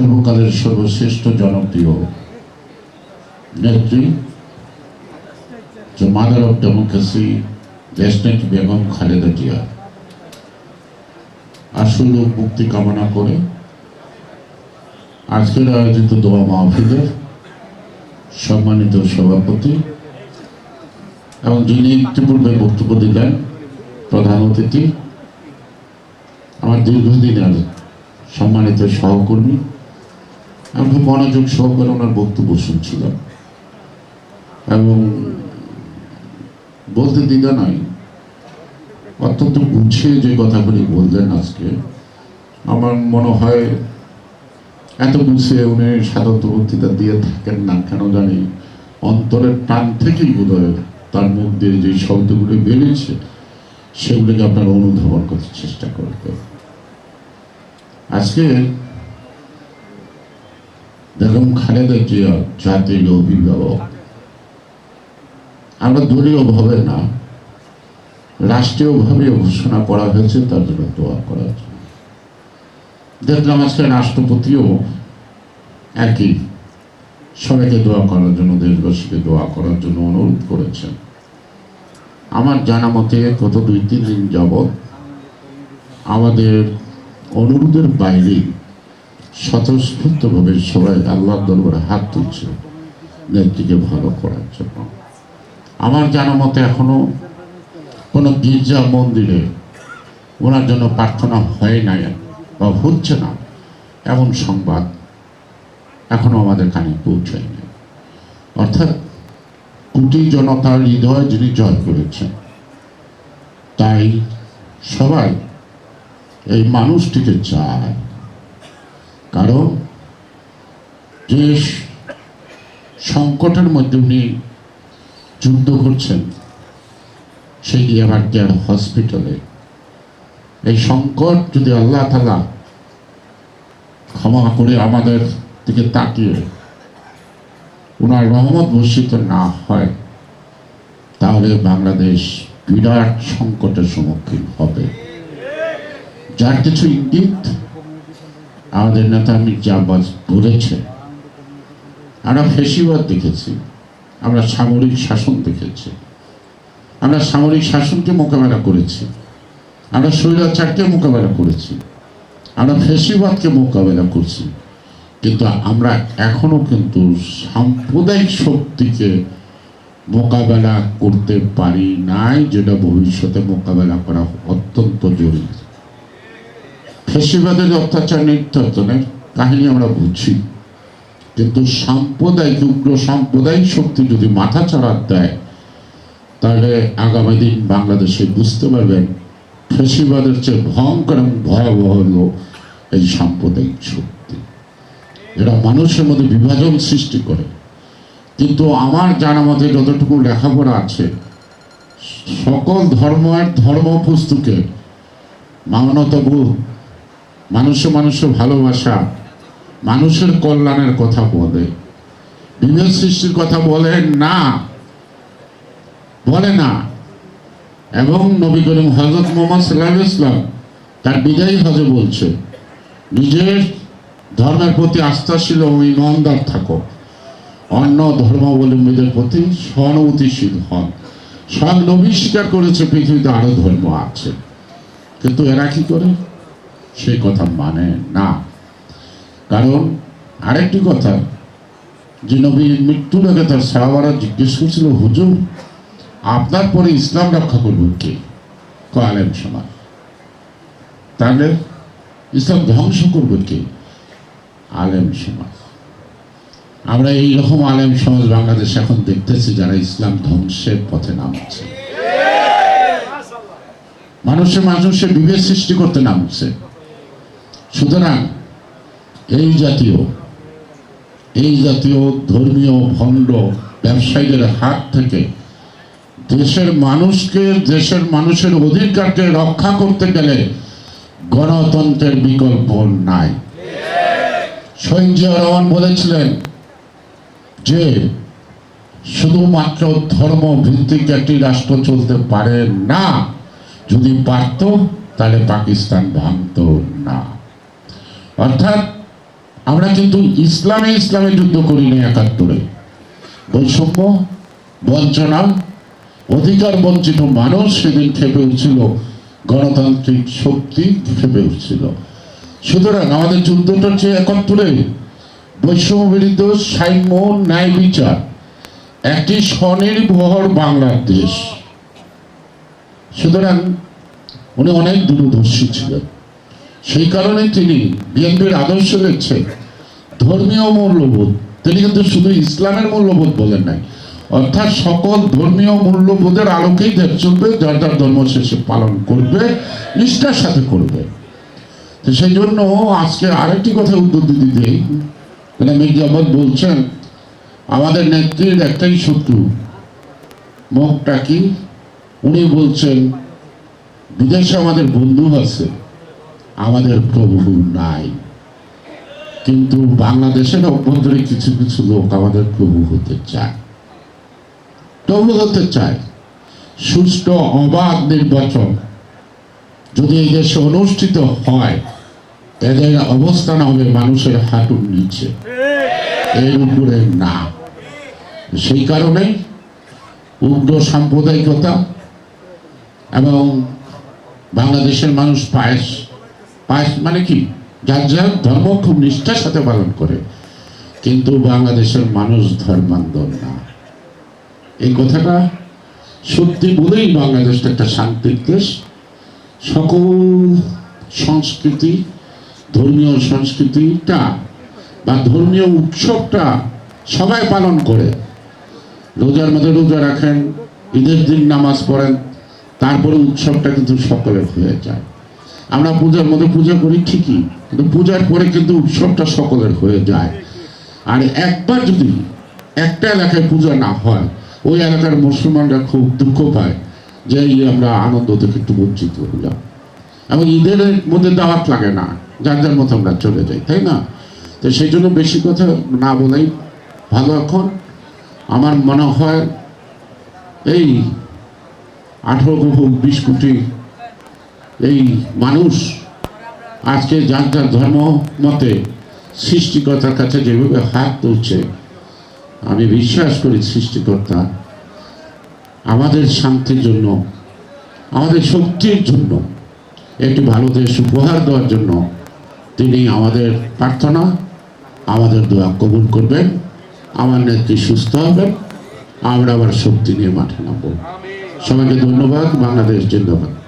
সর্বকালের সর্বশ্রেষ্ঠ জনপ্রিয় নেত্রী, যে মাদার অফ ডেমোক্রেসি, দেশনেত্রী বেগম খালেদা জিয়া। আসল মুক্তি কামনা করে আজকের আয়োজিত দোয়া মাহফিলের সম্মানিত সভাপতি এবং যিনি ইতিপূর্বে বক্তব্য দিলেন, প্রধান অতিথি, আমার দীর্ঘদিনের সম্মানিত সহকর্মী আমি খুব মনোযোগ সহকারে ওনার বক্তব্য শুনছিলাম। এবং বলতে দ্বিধা নাই। অত্যন্ত গুছিয়ে যে কথাগুলি বললেন আজকে, আমার মনে হয় এত গুছিয়ে উনি সাধারণত বক্তৃতা দিয়ে থাকেন না, কেন জানি অন্তরের টান থেকেই বোধ তার মুখ দিয়ে যে শব্দগুলি বেরিয়েছে, সেগুলিকে আপনারা অনুধাবন করতে চেষ্টা করবেন। আজকে বেগম খালেদা জিয়া জাতির অভিভাবক আমরা দলীয়ভাবে না রাষ্ট্রীয়ভাবে ঘোষণা করা হয়েছে, তার জন্য দোয়া করা দেখলাম আজকে রাষ্ট্রপতিও একই, সবাইকে দোয়া করার জন্য, দেশবাসীকে দোয়া করার জন্য অনুরোধ করেছেন। আমার জানা মতে গত দুই, তিন দিন যাবৎ আমাদের অনুরোধের বাইরে স্বতঃস্ফূর্তভাবে সবাই আল্লাহর দরবারে হাত তুলছে, নেত্রীকে ভালো করার জন্য। আমার জানা মতে এখনও কোনো গির্জা মন্দিরে ওনার জন্য প্রার্থনা হয় নাই বা হচ্ছে না এমন সংবাদ এখনও আমাদের কানে পৌঁছায়নি অর্থাৎ কোটি জনতার হৃদয় যিনি জয় করেছেন, তাই সবাই এই মানুষটিকে চায়। কারণ যে সংকটের মধ্যে উনি যুদ্ধ করছেন সেই কেয়ার হসপিটালে। এই সংকট যদি আল্লাহ তালা ক্ষমা করে আমাদের দিকে তাকিয়ে ওনার রহমত বর্ষিত না হয়, তাহলে বাংলাদেশ বিরাট সংকটের সম্মুখীন হবে। যার কিছু ইঙ্গিত আমাদের নেতা মির্জা আব্বাস বলেছে। আমরা ফেসিবাদ দেখেছি। আমরা সামরিক শাসন দেখেছি। আমরা সামরিক শাসনকে মোকাবেলা করেছি। আমরা স্বৈরাচারকে মোকাবেলা করেছি। আমরা ফেসিবাদকে মোকাবেলা করছি। কিন্তু আমরা এখনও কিন্তু সাম্প্রদায়িক শক্তিকে মোকাবেলা করতে পারি নাই, যেটা ভবিষ্যতে মোকাবেলা করা অত্যন্ত জরুরি। ফেসিবাদের অত্যাচার নির্যাতনের কাহিনী আমরা বুঝছি। কিন্তু সাম্প্রদায়িক, উগ্র সাম্প্রদায়িক শক্তি যদি মাথা চাড়া দেয়, তাহলে আগামী দিন বাংলাদেশে বুঝতে পারবেন ফেসিবাদের চেয়ে ভয়ঙ্কর এবং ভয়াবহ হলো এই সাম্প্রদায়িক শক্তি। এরা মানুষের মধ্যে বিভাজন সৃষ্টি করে। কিন্তু আমার জানা মতে যতটুকু লেখাপড়া আছে, সকল ধর্মের ধর্ম পুস্তকে মানবতাবোধ মানুষে মানুষ ভালোবাসা, মানুষের কল্যাণের কথা বলে। বিভেদ সৃষ্টির কথা বলে না বলে না। এবং নবী করিম হজরত মোহাম্মদ সাল্লাহ ইসলাম তার বিদায়ী হজে বলছে, নিজের ধর্মের প্রতি আস্থাশীল ও ইমানদার থাকো। অন্য ধর্মাবলম্বীদের প্রতি সহানুভূতিশীল হন। সব নবী স্বীকার করেছে পৃথিবীতে আরও ধর্ম আছে। কিন্তু এরা কি করে? সেই কথা মানে না। কারণ আরেকটি কথা, যে নবীর মৃত্যুর আগে তার সাহাবারা জিজ্ঞেস করছিল, হুজুর, আপনার পরে ইসলাম রক্ষা করবেন কে? ক আলেম সমাজ। তাহলে ইসলাম ধ্বংস করবে কে? আলেম সমাজ। আমরা এই রকম আলেম সমাজ বাংলাদেশ এখন দেখতেছি যারা ইসলাম ধ্বংসের পথে নামছে। মানুষের মানুষে বিভেদ সৃষ্টি করতে নামছে। সুতরাং এই জাতীয় এই জাতীয় ধর্মীয় ভণ্ড ব্যবসায়ীদের হাত থেকে দেশের মানুষকে, দেশের মানুষের অধিকারকে রক্ষা করতে গেলে গণতন্ত্রের বিকল্প নাই। শহীদ জিয়া রহমান বলেছিলেন যে শুধুমাত্র ধর্ম ভিত্তিক একটি রাষ্ট্র চলতে পারে না, যদি পারত তাহলে পাকিস্তান ভাঙত না। অর্থাৎ আমরা কিন্তু ইসলামে ইসলামে যুদ্ধ করিনি একাত্তরে। বৈষম্য, বঞ্চনা, অধিকার বঞ্চিত মানুষ সেদিন খেপে উঠছিল, গণতান্ত্রিক শক্তি খেপে উঠছিল। সুতরাং আমাদের যুদ্ধটা হচ্ছে একাত্তরে। বৈষম্য বিরুদ্ধ সাম্য ন্যায় বিচার। একটি স্বনির্ভর বাংলাদেশ। সুতরাং উনি অনেক দূরদর্শী ছিলেন। সেই কারণে তিনি বিএনপির আদর্শ দেখছেন। ধর্মীয় মূল্যবোধ। তিনি কিন্তু শুধু ইসলামের মূল্যবোধ বলেন নাই। অর্থাৎ সকল ধর্মীয় মূল্যবোধের আলোকেই দেশ চলবে, যার যার ধর্ম শেষে পালন করবে, নিষ্ঠার সাথে করবে। তো সেই জন্য আজকে আরেকটি কথা উত্তর দিতে দিই। মানে মির্জাবাদ বলছেন, আমাদের নেত্রীর একটাই শত্রু, মুখটা কি? উনি বলছেন, বিদেশে আমাদের বন্ধু আছে। আমাদের প্রভু নাই। কিন্তু বাংলাদেশের অভ্যন্তরে কিছু কিছু লোক আমাদের প্রভু হতে চায়। প্রভু হতে চায়। সুষ্ঠু, অবাধ নির্বাচন যদি এই দেশে অনুষ্ঠিত হয়, এদের অবস্থান হবে মানুষের হাঁটুর নিচে। এর উপরে না। সেই কারণে উগ্র সাম্প্রদায়িকতা এবং বাংলাদেশের মানুষ পায়েস পায়েস মানে কি? যার যার ধর্ম খুব নিষ্ঠার সাথে পালন করে। কিন্তু বাংলাদেশের মানুষ ধর্মান্ধ না। এই কথাটা সত্যি বলেই বাংলাদেশটা একটা শান্তির দেশ। সকল সংস্কৃতি, ধর্মীয় সংস্কৃতিটা বা ধর্মীয় উৎসবটা সবাই পালন করে। রোজার মধ্যে রোজা রাখেন, ঈদের দিন নামাজ পড়েন, তারপরে উৎসবটা কিন্তু সকলের হয়ে যায়। আমরা পূজার মধ্যে পূজা করি ঠিকই, কিন্তু পূজার পরে কিন্তু উৎসবটা সকলের হয়ে যায়। আর একবার যদি একটা এলাকায় পূজা না হয়, ওই এলাকার মুসলমানরা খুব দুঃখ পায় যে আমরা আনন্দ থেকে একটু বঞ্চিত হইলাম এবং ঈদের মধ্যে দাওয়াত লাগে না, যার যার মতো আমরা চলে যাই, তাই না? তো সেই জন্য বেশি কথা না বলেই ভালো এখন। আমার মনে হয় এই আঠেরো বিশ কোটি এই মানুষ আজকে যার যার ধর্ম মতে সৃষ্টিকর্তার কাছে যেভাবে হাত তুলছে, আমি বিশ্বাস করি সৃষ্টিকর্তা আমাদের শান্তির জন্য, আমাদের শক্তির জন্য, একটি ভালো দেশ উপহার দেওয়ার জন্য তিনি আমাদের প্রার্থনা, আমাদের দোয়া কবুল করবেন, আমার নেত্রী সুস্থ হবেন, আমরা আবার শক্তি নিয়ে মাঠে নামবো। সবাইকে ধন্যবাদ, বাংলাদেশ জিন্দাবাদ।